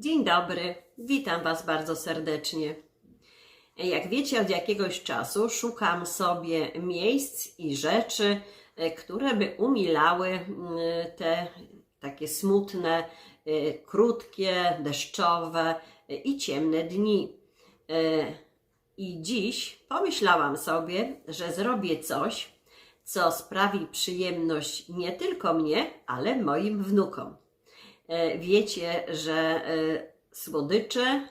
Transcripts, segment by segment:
Dzień dobry, witam Was bardzo serdecznie. Jak wiecie, od jakiegoś czasu szukam sobie miejsc i rzeczy, e, które by umilały te takie smutne, e, krótkie, deszczowe e, i ciemne dni. I dziś pomyślałam sobie, że zrobię coś, co sprawi przyjemność nie tylko mnie, ale moim wnukom. E, Wiecie, że e, słodycze,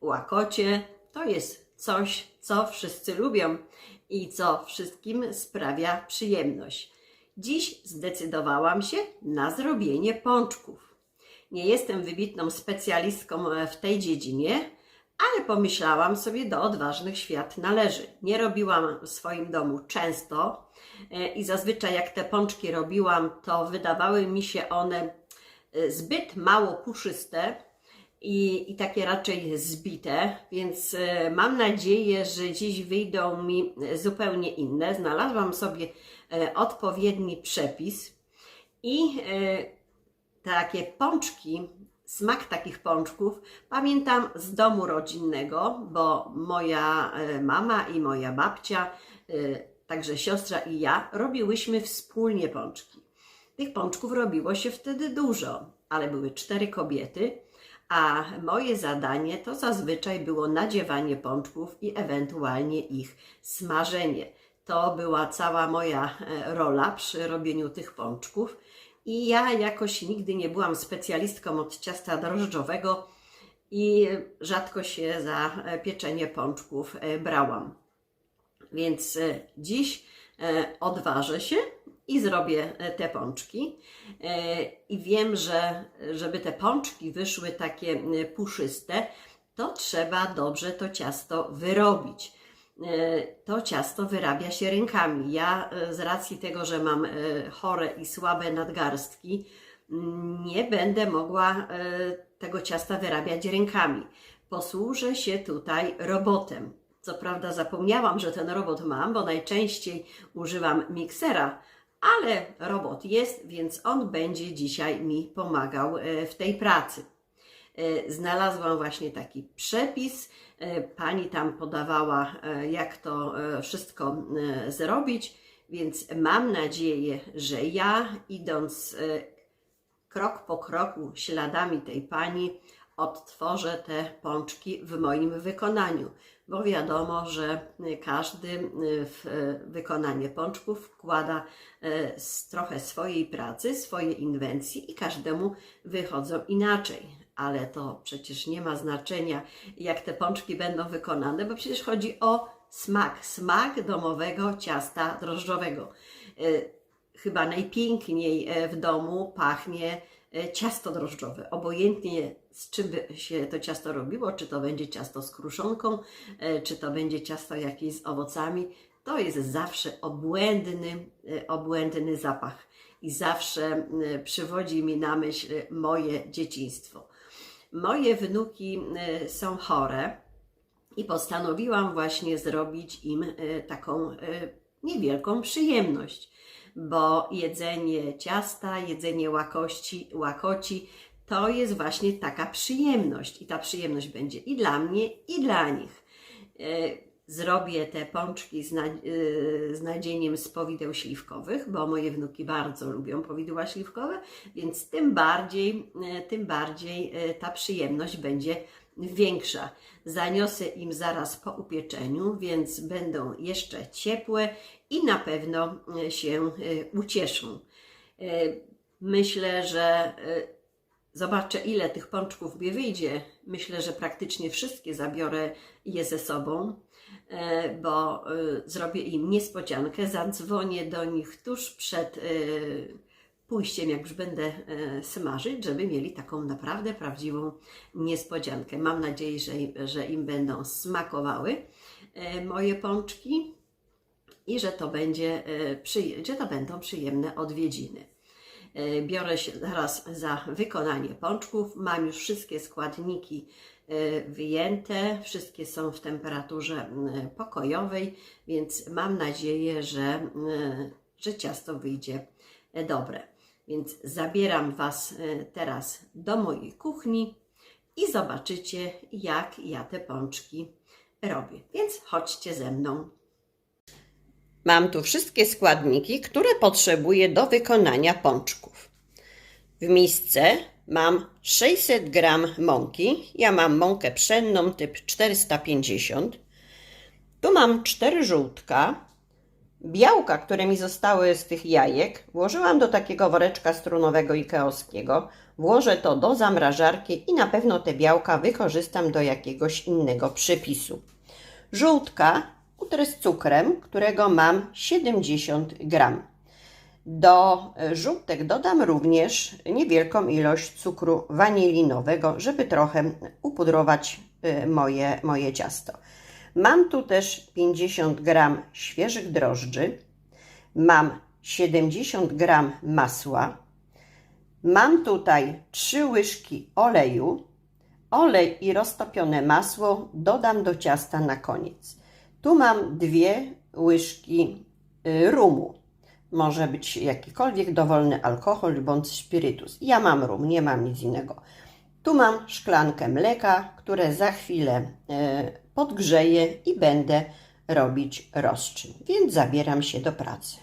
łakocie to jest coś, co wszyscy lubią i co wszystkim sprawia przyjemność. Dziś zdecydowałam się na zrobienie pączków. Nie jestem wybitną specjalistką e, w tej dziedzinie, ale pomyślałam sobie, do odważnych świat należy. Nie robiłam w swoim domu często i zazwyczaj jak te pączki robiłam, to wydawały mi się one zbyt mało puszyste i, i takie raczej zbite, więc e, mam nadzieję, że dziś wyjdą mi zupełnie inne. Znalazłam sobie e, odpowiedni przepis i takie pączki, smak takich pączków pamiętam z domu rodzinnego, bo moja mama i moja babcia, także siostra i ja robiłyśmy wspólnie pączki. Tych pączków robiło się wtedy dużo, ale były cztery kobiety, a moje zadanie to zazwyczaj było nadziewanie pączków i ewentualnie ich smażenie. To była cała moja e, rola przy robieniu tych pączków. I ja jakoś nigdy nie byłam specjalistką od ciasta drożdżowego i rzadko się za e, pieczenie pączków e, brałam. Więc dziś odważę się i zrobię e, te pączki. E, I wiem, że żeby te pączki wyszły takie e, puszyste, to trzeba dobrze to ciasto wyrobić. To ciasto wyrabia się rękami. Ja z racji tego, że mam chore i słabe nadgarstki, nie będę mogła tego ciasta wyrabiać rękami. Posłużę się tutaj robotem. Co prawda zapomniałam, że ten robot mam, bo najczęściej używam miksera, ale robot jest, więc on będzie dzisiaj mi pomagał e, w tej pracy. E, Znalazłam właśnie taki przepis. E, Pani tam podawała, jak to wszystko zrobić, więc mam nadzieję, że ja idąc krok po kroku śladami tej pani odtworzę te pączki w moim wykonaniu, bo wiadomo, że każdy w wykonanie pączków wkłada s- trochę swojej pracy, swoje inwencje i każdemu wychodzą inaczej. Ale to przecież nie ma znaczenia, jak te pączki będą wykonane, bo przecież chodzi o smak, smak domowego ciasta drożdżowego. E, chyba najpiękniej e, w domu pachnie ciasto drożdżowe. Obojętnie z czym by się to ciasto robiło, czy to będzie ciasto z kruszonką, e, czy to będzie ciasto jakieś z owocami, to jest zawsze obłędny, e, obłędny zapach i zawsze e, przywodzi mi na myśl moje dzieciństwo. Moje wnuki e, są chore i postanowiłam właśnie zrobić im e, taką e, niewielką przyjemność, bo jedzenie ciasta, jedzenie łakości, łakoci to jest właśnie taka przyjemność i ta przyjemność będzie i dla mnie, i dla nich. Zrobię te pączki z, e, z nadzieniem z powideł śliwkowych, bo moje wnuki bardzo lubią powidła śliwkowe, więc tym bardziej, e, tym bardziej e, ta przyjemność będzie większa. Zaniosę im zaraz po upieczeniu, więc będą jeszcze ciepłe i na pewno się ucieszą. Myślę, że zobaczę, ile tych pączków mi wyjdzie. Myślę, że praktycznie wszystkie zabiorę je ze sobą, bo e, zrobię im niespodziankę. Zadzwonię do nich tuż przed e, pójściem, jak już będę e, smażyć, żeby mieli taką naprawdę prawdziwą niespodziankę. Mam nadzieję, że, że im będą smakowały e, moje pączki i że to, będzie, e, że to będą przyjemne odwiedziny. E, Biorę się zaraz za wykonanie pączków. Mam już wszystkie składniki e, wyjęte, wszystkie są w temperaturze pokojowej, więc mam nadzieję, że, że ciasto wyjdzie e, dobre. Więc zabieram Was teraz do mojej kuchni i zobaczycie, jak ja te pączki robię. Więc chodźcie ze mną. Mam tu wszystkie składniki, które potrzebuję do wykonania pączków. W misce mam 600 gram mąki. Ja mam mąkę pszenną typ 450. Tu mam 4 żółtka. Białka, które mi zostały z tych jajek, włożyłam do takiego woreczka strunowego ikeowskiego. Włożę to do zamrażarki i na pewno te białka wykorzystam do jakiegoś innego przepisu. Żółtka utrę z cukrem, którego mam 70 gram. Do e, żółtek dodam również niewielką ilość cukru wanilinowego, żeby trochę upudrować e, moje, moje ciasto. Mam tu też 50 gram świeżych drożdży, mam 70 gram masła, mam tutaj 3 łyżki oleju. Olej i roztopione masło dodam do ciasta na koniec. Tu mam dwie łyżki y, rumu. Może być jakikolwiek dowolny alkohol bądź spirytus. Ja mam rum, nie mam nic innego. Tu mam szklankę mleka, które za chwilę e, podgrzeję i będę robić rozczyn. Więc zabieram się do pracy.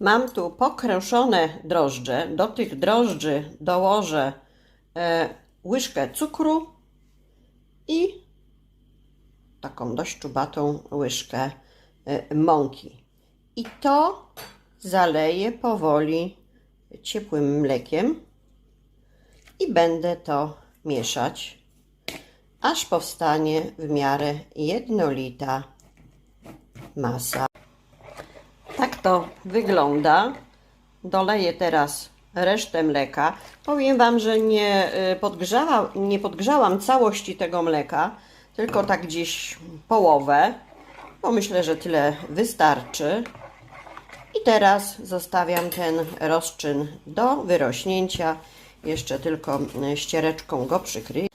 Mam tu pokroszone drożdże. Do tych drożdży dołożę e, łyżkę cukru i taką dość czubatą łyżkę e, mąki. I to zaleję powoli ciepłym mlekiem i będę to mieszać, aż powstanie w miarę jednolita masa. Tak to wygląda. Doleję teraz resztę mleka. Powiem Wam, że nie, y, nie podgrzałam całości tego mleka, tylko tak gdzieś połowę, bo myślę, że tyle wystarczy. I teraz zostawiam ten rozczyn do wyrośnięcia. Jeszcze tylko y, ściereczką go przykryję.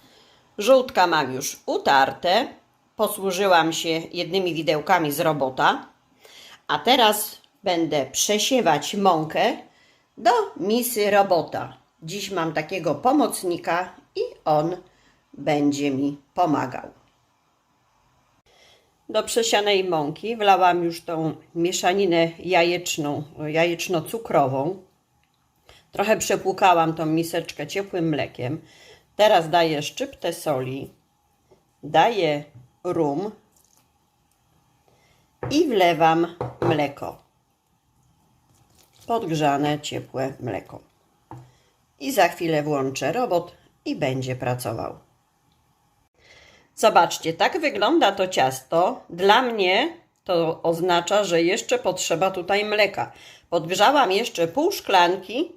Żółtka mam już utarte. Posłużyłam się jednymi widełkami z robota. A teraz będę przesiewać mąkę do misy robota. Dziś mam takiego pomocnika i on będzie mi pomagał. Do przesianej mąki wlałam już tą mieszaninę jajeczną, jajeczno-cukrową. Trochę przepłukałam tą miseczkę ciepłym mlekiem. Teraz daję szczyptę soli, daję rum i wlewam mleko. Podgrzane, ciepłe mleko. I za chwilę włączę robot i będzie pracował. Zobaczcie, tak wygląda to ciasto. Dla mnie to oznacza, że jeszcze potrzeba tutaj mleka. Podgrzałam jeszcze pół szklanki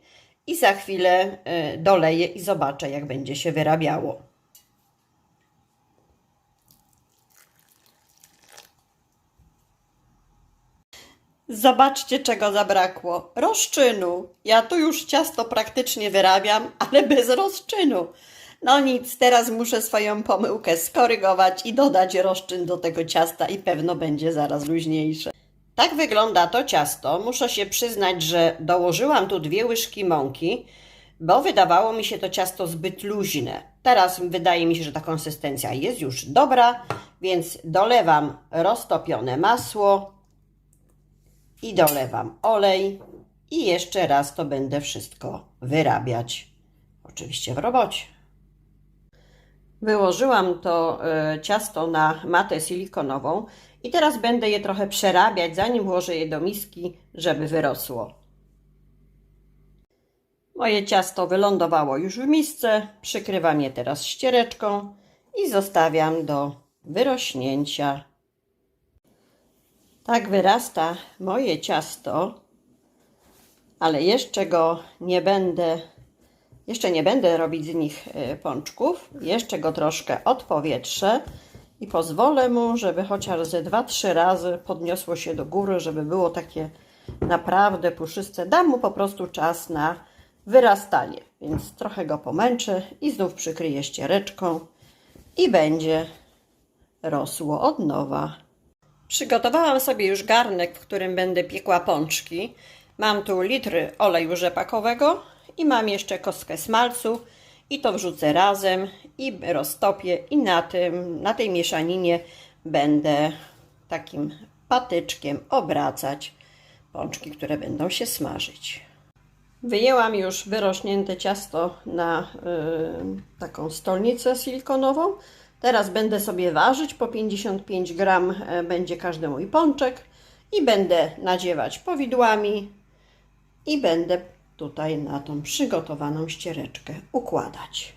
i za chwilę y, doleję i zobaczę, jak będzie się wyrabiało. Zobaczcie, czego zabrakło. Rozczynu. Ja tu już ciasto praktycznie wyrabiam, ale bez rozczynu. No nic, teraz muszę swoją pomyłkę skorygować i dodać rozczyn do tego ciasta i pewno będzie zaraz luźniejsze. Tak wygląda to ciasto. Muszę się przyznać, że dołożyłam tu dwie łyżki mąki, bo wydawało mi się to ciasto zbyt luźne. Teraz wydaje mi się, że ta konsystencja jest już dobra, więc dolewam roztopione masło i dolewam olej i jeszcze raz to będę wszystko wyrabiać. Oczywiście w robocie. Wyłożyłam to e, ciasto na matę silikonową i teraz będę je trochę przerabiać, zanim włożę je do miski, żeby wyrosło. Moje ciasto wylądowało już w misce, przykrywam je teraz ściereczką i zostawiam do wyrośnięcia. Tak wyrasta moje ciasto, ale jeszcze go nie będę jeszcze nie będę robić z nich e, pączków. Jeszcze go troszkę odpowietrzę i pozwolę mu, żeby chociaż ze 2-3 razy podniosło się do góry, żeby było takie naprawdę puszyste. Dam mu po prostu czas na wyrastanie, więc trochę go pomęczę i znów przykryję ściereczką i będzie rosło od nowa. Przygotowałam sobie już garnek, w którym będę piekła pączki. Mam tu litry oleju rzepakowego i mam jeszcze kostkę smalcu i to wrzucę razem i roztopię i na, tym, na tej mieszaninie będę takim patyczkiem obracać pączki, które będą się smażyć. Wyjęłam już wyrośnięte ciasto na y, taką stolnicę silikonową. Teraz będę sobie ważyć, po 55 gram e, będzie każdy mój pączek i będę nadziewać powidłami i będę tutaj na tą przygotowaną ściereczkę układać.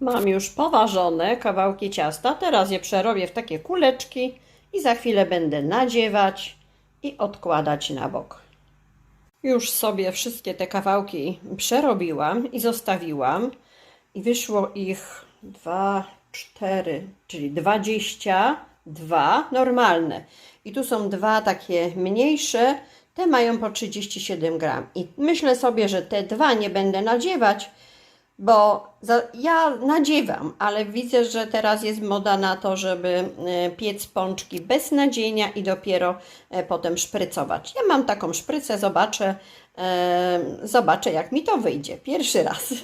Mam już poważone kawałki ciasta, teraz je przerobię w takie kuleczki i za chwilę będę nadziewać i odkładać na bok. Już sobie wszystkie te kawałki przerobiłam i zostawiłam i wyszło ich 2, 4, czyli 22 normalne. I tu są dwa takie mniejsze, te mają po 37 gram. I myślę sobie, że te dwa nie będę nadziewać, bo za, ja nadziewam, ale widzę, że teraz jest moda na to, żeby e, piec pączki bez nadzienia i dopiero e, potem szprycować. Ja mam taką szprycę, zobaczę, e, zobaczę jak mi to wyjdzie. Pierwszy raz.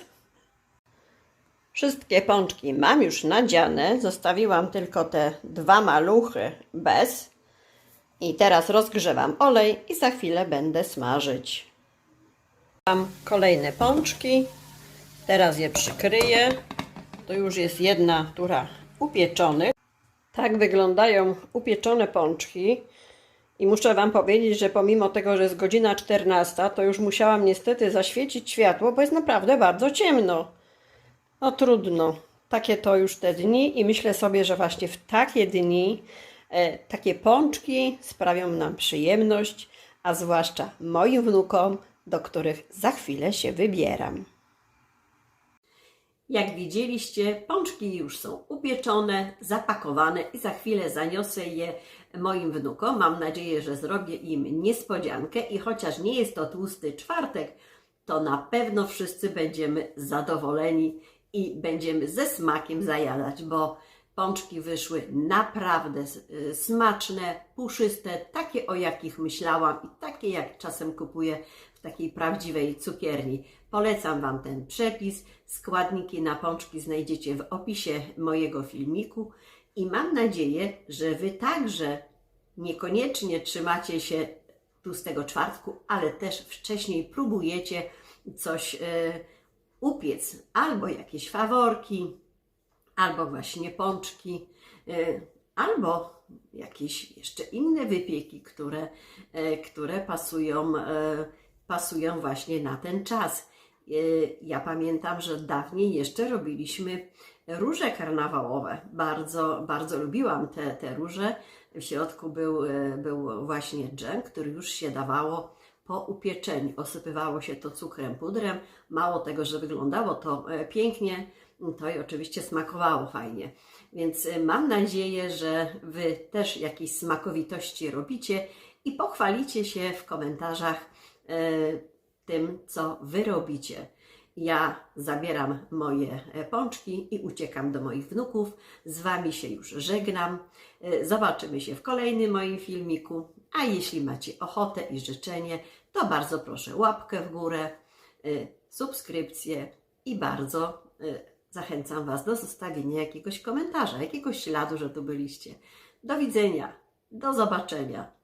Wszystkie pączki mam już nadziane, zostawiłam tylko te dwa maluchy bez. I teraz rozgrzewam olej i za chwilę będę smażyć. Mam kolejne pączki. Teraz je przykryję. To już jest jedna tura upieczonych. Tak wyglądają upieczone pączki. I muszę Wam powiedzieć, że pomimo tego, że jest godzina 14, to już musiałam niestety zaświecić światło, bo jest naprawdę bardzo ciemno. No trudno. Takie to już te dni i myślę sobie, że właśnie w takie dni takie pączki sprawią nam przyjemność, a zwłaszcza moim wnukom, do których za chwilę się wybieram. Jak widzieliście, pączki już są upieczone, zapakowane i za chwilę zaniosę je moim wnukom. Mam nadzieję, że zrobię im niespodziankę i chociaż nie jest to tłusty czwartek, to na pewno wszyscy będziemy zadowoleni i będziemy ze smakiem zajadać, bo pączki wyszły naprawdę y, smaczne, puszyste, takie o jakich myślałam i takie jak czasem kupuję w takiej prawdziwej cukierni. Polecam Wam ten przepis. Składniki na pączki znajdziecie w opisie mojego filmiku i mam nadzieję, że Wy także niekoniecznie trzymacie się tłustego czwartku, ale też wcześniej próbujecie coś y, upiec, albo jakieś faworki, albo właśnie pączki, y, albo jakieś jeszcze inne wypieki, które, y, które pasują, y, pasują właśnie na ten czas. Ja pamiętam, że dawniej jeszcze robiliśmy róże karnawałowe. Bardzo, bardzo lubiłam te, te róże. W środku był, był właśnie dżem, który już się dawało po upieczeniu. Osypywało się to cukrem, pudrem. Mało tego, że wyglądało to pięknie, to i oczywiście smakowało fajnie. Więc mam nadzieję, że Wy też jakieś smakowitości robicie i pochwalicie się w komentarzach tym, co Wy robicie. Ja zabieram moje pączki i uciekam do moich wnuków. Z Wami się już żegnam. Zobaczymy się w kolejnym moim filmiku. A jeśli macie ochotę i życzenie, to bardzo proszę łapkę w górę, subskrypcję i bardzo zachęcam Was do zostawienia jakiegoś komentarza, jakiegoś śladu, że tu byliście. Do widzenia, do zobaczenia.